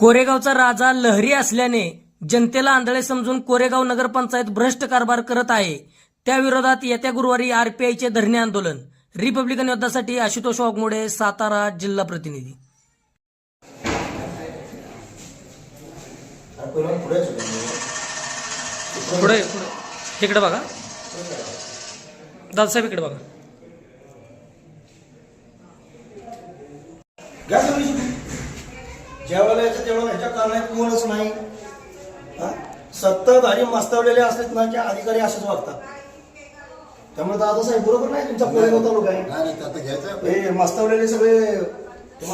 कोरेगावचा राजा लहरी असल्याने जनतेला आंधळे समजून कोरेगाव नगरपंचायत भ्रष्ट कारभार करत आहे. त्या विरोधात येत्या गुरुवारी आरपीआयचे धरणे आंदोलन. रिपब्लिकन योद्धासाठी आशुतोष वाघमोडे सातारा जिल्हा प्रतिनिधी. पुढे इकडे बघा. दादासाहेब इकडे बघा. घ्या तुम्ही ज्या वेळेला याच्या तेवढं ह्याच्या कारणात कोणच नाही. हा? सत्ताधारी मस्तावलेले असलेत ना अधिकारी असेच वागतात. त्यामुळे दादासाहेब बरोबर नाही तुमचा कोरेगाव तालुका आहे. नाही नाही, आता घ्यायचं हे मस्तावलेले सगळे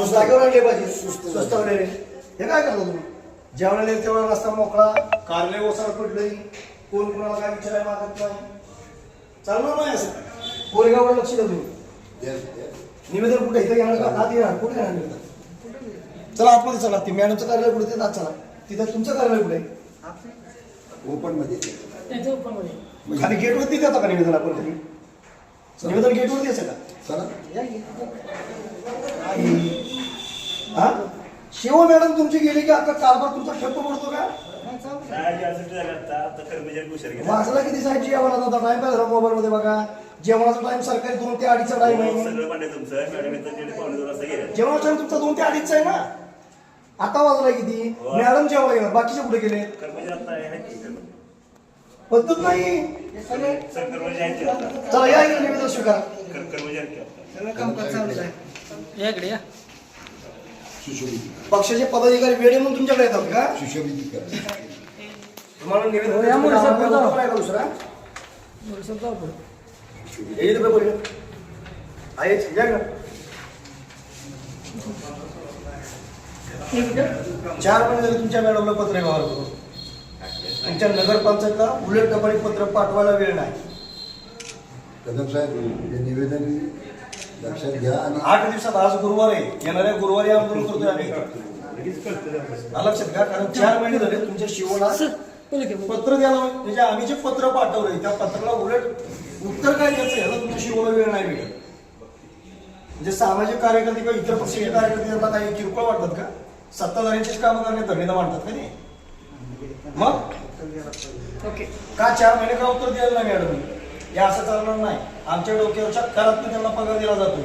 जागेवर आणले पाहिजे. स्वस्तावलेले हे काय करता तुम्ही? ज्या वेळेला तेवढा रस्ता मोकळा कारले ओसाड पडले कोण कुणाला काय विचारायला मागत नाही. चालणार नाही असं. कोरेगाववर लक्ष द्या तुम्ही. निवेदन कुठे इथं येणार का? कुठे येणार निवेदन? चला आतमध्ये चला. ती मॅडमचं कार्यालय कुठे? ते आत चला तिथं तुमचं कार्यालय कुठे? आहे? ओपनमध्ये खाली गेटवरती देता का निवेदन आपण कधी निवेदन गेटवर द्यायचं का? चला. हा? शिव मॅडम तुमची गेली की आता कारभार तुमचा ठप्प पडतो का? वाजला किती साहेब जेवणाचा आता टाइम काय झाला मोबाईल मध्ये बघा. जेवणाचा टाइम सरकारी दोन ते अडीचचा टाइम आहे. गेले. जेवणाचा टाइम तुमचा दोन ते अडीचचा आहे ना? आता वाजला किती? मॅडम जेव्हा येणार. बाकीचे कुठे गेले? पद्धत नाही? चला या इकडे निवेदन स्वीकारा. आता? या इकडे या. सुशोभित. पक्षाचे पदाधिकारी वेळे म्हणून तुमच्याकडे येतात का? तुम्हाला निवेदन हो, दुसरा हे. आहेच, या का? चार महिने झाले तुमच्या मॅडमला पत्र व्यवहार करून तुमच्या नगरपंचायतला उलट टपाली पत्र पाठवायला वेळ नाही. कदम साहेब हे निवेदन लक्षात घ्या आणि आठ दिवसात आज गुरुवार आहे. येणाऱ्या गुरुवारी आंदोलन करतोय आम्ही. लक्षात घ्या. कारण चार महिने झाले तुमच्या शिवला पत्र द्यायला म्हणजे आम्ही जे पत्र पाठवलंय त्या पत्राला उलट उत्तर काय द्यायचं याला तुमच्या शिवला वेळ नाही भेटत. म्हणजे सामाजिक कार्यकर्ते किंवा इतर पक्षाचे कार्यकर्ते यांना काही किरकोळ वाटतात का? सत्ताधाऱ्यांचीच कामं करणे धरणीला मांडतात का नाही? मग? ओके. का चार महिने का उत्तर द्यायला नाही मॅडम? हे असं चालणार नाही. आमच्या डोक्यावरच्या करात त्यांना पगार दिला जातो.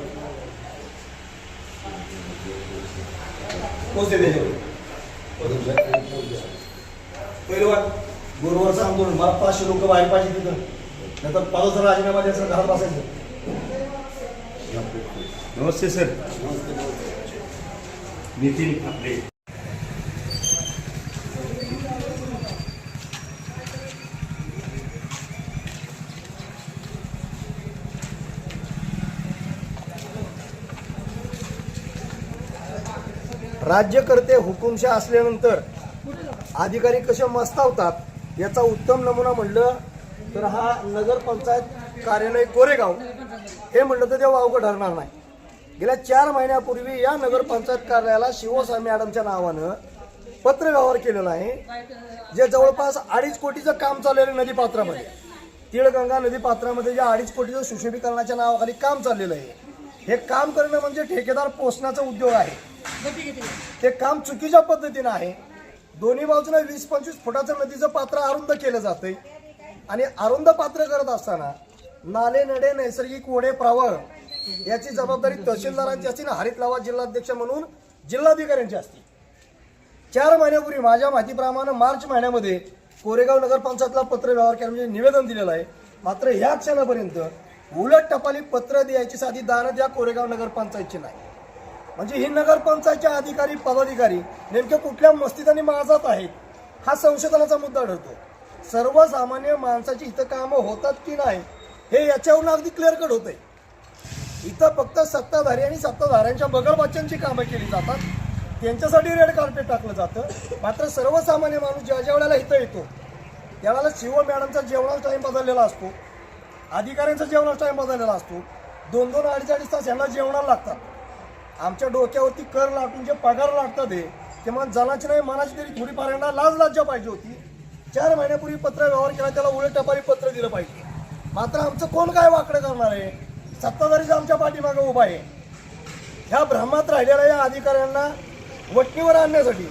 पोचते त्याच्यावर पहिलं वाट गुरुवारचं आंदोलन. मला पाचशे लोक बाहेर पाहिजे तिथं. नंतर पावसाचा राजीनामा द्यायचा घरात बसायचं. नमस्ते सर. नितीन आपले. राज्यकर्ते हुकुमशा असल्यानंतर अधिकारी कसे मस्तावतात याचा उत्तम नमुना म्हणलं तर हा नगरपंचायत कार्यालय कोरेगाव. हे म्हणलं तर ते वावगं ठरणार नाही. गेल्या चार महिन्यापूर्वी या नगरपंचायत कार्यालयाला शिवसा मॅडमच्या नावानं पत्र व्यवहार केलेला आहे. जे जवळपास अडीच कोटीचं काम चाललेलं आहे नदीपात्रामध्ये तिळगंगा नदीपात्रामध्ये ज्या अडीच कोटीचं सुशोभीकरणाच्या नावाखाली काम चाललेलं आहे. हे काम करणं म्हणजे ठेकेदार पोसण्याचा उद्योग आहे. ते काम चुकीच्या पद्धतीनं आहे. दोन्ही बाजूने वीस पंचवीस फुटाचं नदीचं पात्र अरुंद केलं जातंय. आणि अरुंद पात्र करत असताना नाले नडे नैसर्गिक ओढे प्रवाह याची जबाबदारी तहसीलदारांची असते ना हरित लावा जिल्हाध्यक्ष म्हणून जिल्हाधिकाऱ्यांची असते. चार महिन्यापूर्वी माझ्या माहितीप्रमाणे मार्च महिन्यामध्ये कोरेगाव नगरपंचायतला पत्र व्यवहार केला म्हणजे निवेदन दिलेलं आहे. मात्र ह्या क्षणापर्यंत उलट टपाली पत्र द्यायची साधी दानत या कोरेगाव नगरपंचायतची नाही. म्हणजे ही नगरपंचायतचे अधिकारी पदाधिकारी नेमके कुठल्या मस्तीत आणि आहेत हा संशोधनाचा मुद्दा ठरतो. सर्वसामान्य माणसाची इथं कामं होतात की नाही हे याच्यावरून अगदी क्लिअर कट होतंय. इथं फक्त सत्ताधारी आणि सत्ताधाऱ्यांच्या बगलबाच्यांची कामं केली जातात. त्यांच्यासाठी रेड कार्पेट टाकलं जातं. मात्र सर्वसामान्य माणूस ज्या ज्या वेळेला इथं येतो त्यावेळेला शिव मॅडमचा जेवणाचा टाईम बदललेला असतो. अधिकाऱ्यांचा जेवणाचा टाईम बदललेला असतो. दोन दोन अडीच अडीच तास यांना जेवणाला लागतात. आमच्या डोक्यावरती कर लाटून जे पगार लागतात हे ते मग जनाची नाही मनाची तरी थोडीफार यांना लाज लाज्जा पाहिजे होती. चार महिन्यापूर्वी पत्र व्यवहार केला त्याला उलट टपारी पत्र दिलं पाहिजे. मात्र आमचं कोण काय वाकडं करणार आहे? सत्ताधारीचा आमच्या पाठीमागं उभा आहे. ह्या भ्रमात राहिलेल्या या अधिकाऱ्यांना वटणीवर आणण्यासाठी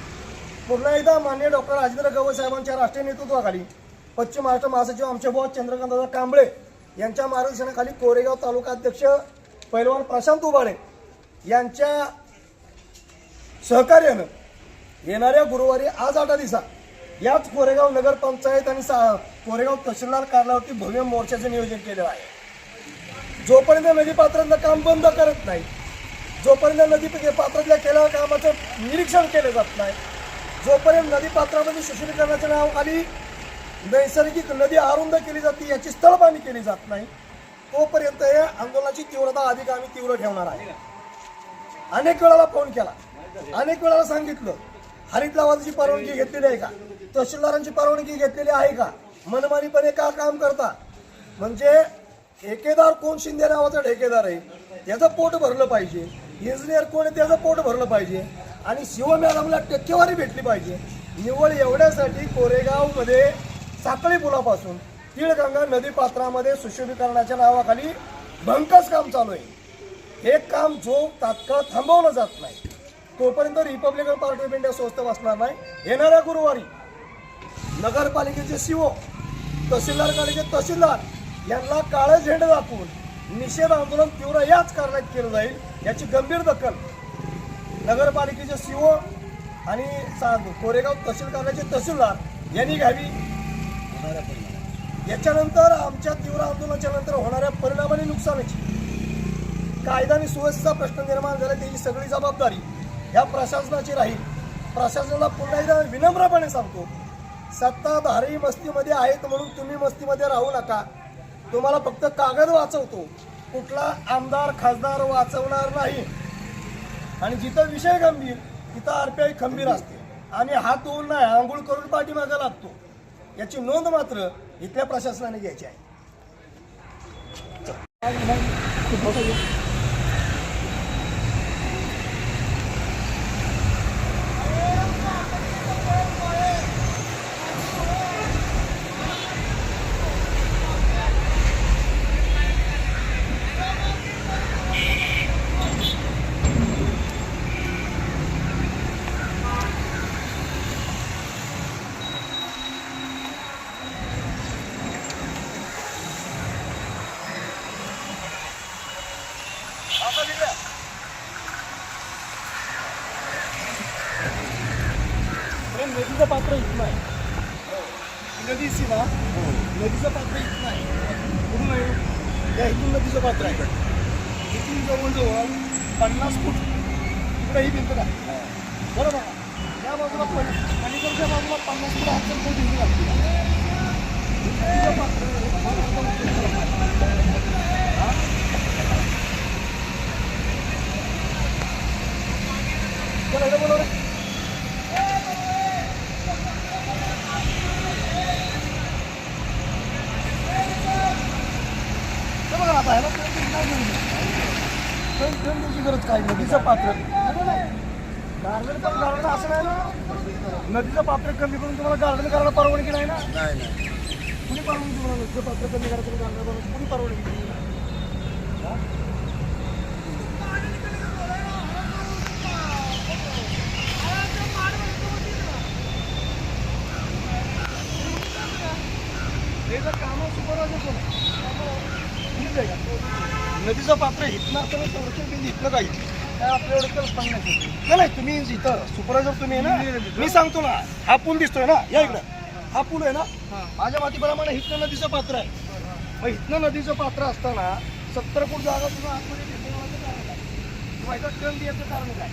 पुन्हा एकदा मान्य डॉक्टर राजेंद्र गवई साहेबांच्या राष्ट्रीय नेतृत्वाखाली पश्चिम महाराष्ट्र महासचिव आमचे बॉस चंद्रकांतदादा कांबळे यांच्या मार्गदर्शनाखाली कोरेगाव तालुका अध्यक्ष पैलवान प्रशांत उबाळे यांच्या सहकार्यानं येणाऱ्या गुरुवारी आज आठ दिवसा याच कोरेगाव नगरपंचायत आणि सा कोरेगाव तहसीलदार कार्यालयावरती भव्य मोर्चाचं नियोजन केलेलं आहे. जोपर्यंत नदीपात्रातलं काम बंद करत नाही जोपर्यंत नदी पात्रातल्या केलेल्या कामाचं निरीक्षण केलं जात नाही जोपर्यंत नदीपात्रामध्ये नाव नावाखाली नैसर्गिक नदी अरुंद केली जाते याची स्थळबानी केली जात नाही तोपर्यंत या आंदोलनाची तीव्रता अधिक आम्ही तीव्र ठेवणार आहे. अनेक वेळाला फोन केला. अनेक वेळाला सांगितलं हरित लावाची परवानगी घेतलेली आहे का? तहसीलदारांची परवानगी घेतलेली आहे का? मनमानीपणे का काम करता? म्हणजे ठेकेदार कोण? शिंदे नावाचा ठेकेदार आहे. त्याचं पोट भरलं पाहिजे. इंजिनियर कोण आहे त्याचं पोट भरलं पाहिजे. आणि शिव मॅडमला टक्केवारी भेटली पाहिजे. निवड एवढ्यासाठी कोरेगावमध्ये साखळी पुलापासून तिळगंगा नदी पात्रामध्ये सुशोभीकरणाच्या नावाखाली भंकस काम चालू आहे. हे काम जो तात्काळ थांबवलं जात नाही. तोपर्यंत रिपब्लिकन पार्टी ऑफ इंडिया स्वस्त बसणार नाही. येणाऱ्या गुरुवारी नगरपालिकेचे सीओ तहसीलदार काळेचे तहसीलदार यांना काळे झेंडे दाखवून निषेध आंदोलन तीव्र याच कारणात केलं जाईल याची गंभीर दखल नगरपालिकेचे सीओ आणि कोरेगाव तहसील कार्यालयाचे तहसीलदार यांनी घ्यावी. याच्यानंतर आमच्या तीव्र आंदोलनाच्या नंतर होणाऱ्या परिणाम आणि नुकसानाची कायदा आणि सुव्यवस्थेचा प्रश्न निर्माण झाला. त्याची सगळी जबाबदारी या प्रशासनाची राहील. प्रशासनाला पुन्हा एकदा विनम्रपणे सांगतो सत्ताधारी मस्तीमध्ये आहेत म्हणून तुम्ही मस्तीमध्ये राहू नका. तुम्हाला फक्त कागद वाचवतो. कुठला आमदार खासदार वाचवणार नाही. आणि जिथं विषय गंभीर तिथं आरपीआय खंबीर असते. आणि हात तोल नाही आंघोळ करून पाठीमागा लागतो. याची नोंद मात्र इथल्या प्रशासनाने घ्यायची आहे. नदीचं पात्र इथलं आहे. नदी सीमा नदीचं पात्र इथलं आहे. कुठून आहे या इथून नदीचं पात्र आहे. इथून जवळजवळ पन्नास फूट इकडे ही भिंत आहे बरोबर? या बाजूला पण अलीकडच्या बाजूला पन्नास फूट फूट भिंत लागते नदीचं पात्र हा? चला, इकडे बोलव रे. हे बघा आता ह्याला ट्रेन ट्रेन काय गरज आहे? ट्रेन ट्रेन द्यायची गरज काय नदीचं पात्र. गार्डन पण गार्डन असं नाही ना? नदीचं पात्र कमी करून तुम्हाला गार्डन करायला परवानगी नाही ना? कुणी परवानगी तुम्हाला नदीचं पात्र कमी तुम्ही गार्डन बनवलं कुणी परवानगी दिली? नदीचं पात्र इथनं असताना संरक्षण केंद्र इथलं काही आपल्या एवढं कल्पना नाही नाही नाही तुम्ही इथं सुपरवायझर तुम्ही आहे ना मी सांगतो ना हा पूल दिसतोय ना या इकडं. हा पूल आहे ना माझ्या मातीप्रमाणे इथनं नदीचं पात्र आहे. मग इथनं नदीचं पात्र असताना सत्तर फूट जागा आतमध्ये टेकवण्याचं कारण काय? किंवा इथं टर्न द्यायचं कारण काय?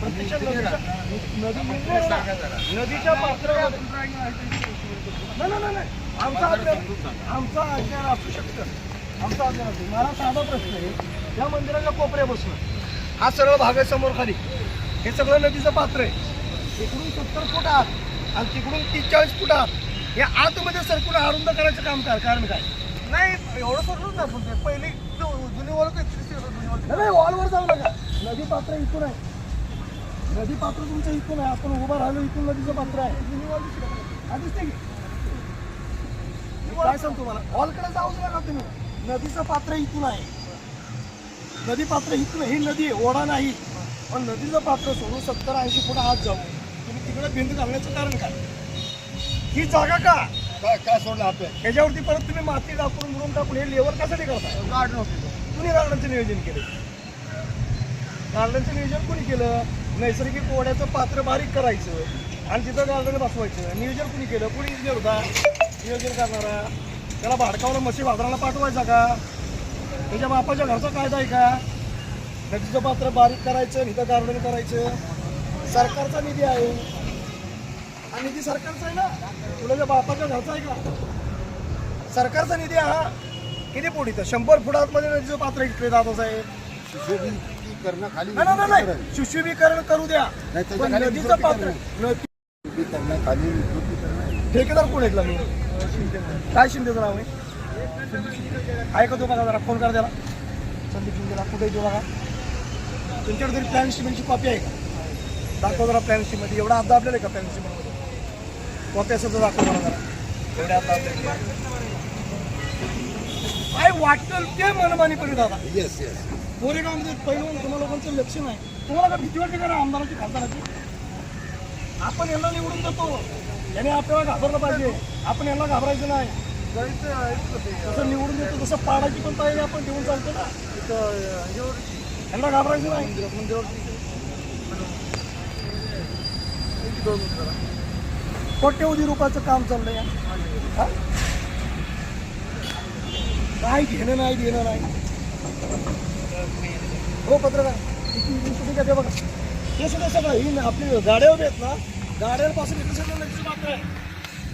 प्रत्यक्षात नदीच्या- नदी नदीच्या नाही नाही नाही, नाही आमचा आमचा अज्ञान असू शकतं. आमचा अज्ञान असू मला साधा प्रश्न आहे. या मंदिराच्या कोपऱ्या बसणं हा सरळ भाग आहे समोर खाली. हे सगळं नदीचं पात्र आहे. इकडून सत्तर फूट आत आणि तिकडून तीस चाळीस फूट आत या आतमध्ये सरकून अरुंद करायचं काम काय कारण काय? नाही एवढं सोडलं ना पण पहिली जुनी वॉल नाही, वॉलवर जाऊ नका. नदी पात्र इथून आहे. नदी पात्र तुमचं इथून आहे. आपण उभं राहिलो इथून नदीचं पात्र आहे. जुनी वॉल दिसते का? हा, काय सांगतो मला हॉलकडे जाऊच नका तुम्ही. नदीचं पात्र इथून आहे. नदी पात्र इथून ही नदी आहे, ओढा नाही. पण नदीचं पात्र सोडून सत्तर ऐंशी फूट आत जाऊ. तुम्ही तिकडे भिंत घालण्याचं कारण काय? ही जागा का? काय काय सोडलं आपण ह्याच्यावरती परत तुम्ही माती टाकून मुरुम टाकून हे लेवल कशासाठी करताय? गार्डन होते कुणी गार्डनचं नियोजन केलं. गार्डनचं नियोजन कुणी केलं? नैसर्गिक ओढ्याचं पात्र बारीक करायचं आणि तिथं गार्डन बसवायचं. नियोजन कुणी केलं? कुणी इंजिनियर होता? नियोजन करणारा. त्याला भाडकावला मशी बाजाराला पाठवायचा का? त्याच्या बापाच्या घरचा कायदा आहे का? नदीचं पात्र बारीक करायचं इथं गार्डन करायचं. सरकारचा निधी आहे. हा निधी सरकारचा आहे ना? तुला बापाच्या घरचा आहे का? सरकारचा निधी हा किती फूट इथं? शंभर फुटामध्ये नदीचं पात्र इकडे दादा साहेब सुशोभीकरण करू द्या. पण नदीचं पात्र. ठेकेदार कोण मी. काय शिंदेचं नाव आहे? आहे का तो बघा जरा फोन करा त्याला. संदीप शिंदेला कुठे येतो बघा. तुमच्याकडे तरी प्लॅन शिमेंटची कॉपी आहे का? दाखव जरा प्लॅनमध्ये. एवढा दाबलेला आहे का प्लॅनमध्ये? कॉपी असेल तर दाखव मला जरा. एवढ्या हात दाबलेले काय वाटेल ते मनमानीपणे दादा. येस येस कोरेगावमध्ये पहिलं तुम्हा लोकांचं लक्ष नाही. तुम्हाला का भीती वाटते का आमदाराची खासदाराची? आपण यांना निवडून देतो. याने आपल्याला घाबरलं पाहिजे. आपण यांना घाबरायचं नाही. जसं निवडून देतो तसं पाडायची पण तयारी आपण देऊन चालतो ना. यांना घाबरायचं नाही. कोट्यवधी रुपयाचं काम चाललंय. हा? काय घेणं नाही देणं नाही. हो पत्रकार शूटिंग करते बघा. हे सुद्धा सगळं ही आपली गाड्या उभे आहेत ना गाड्यांपासून इथे सगळं पात्र आहे.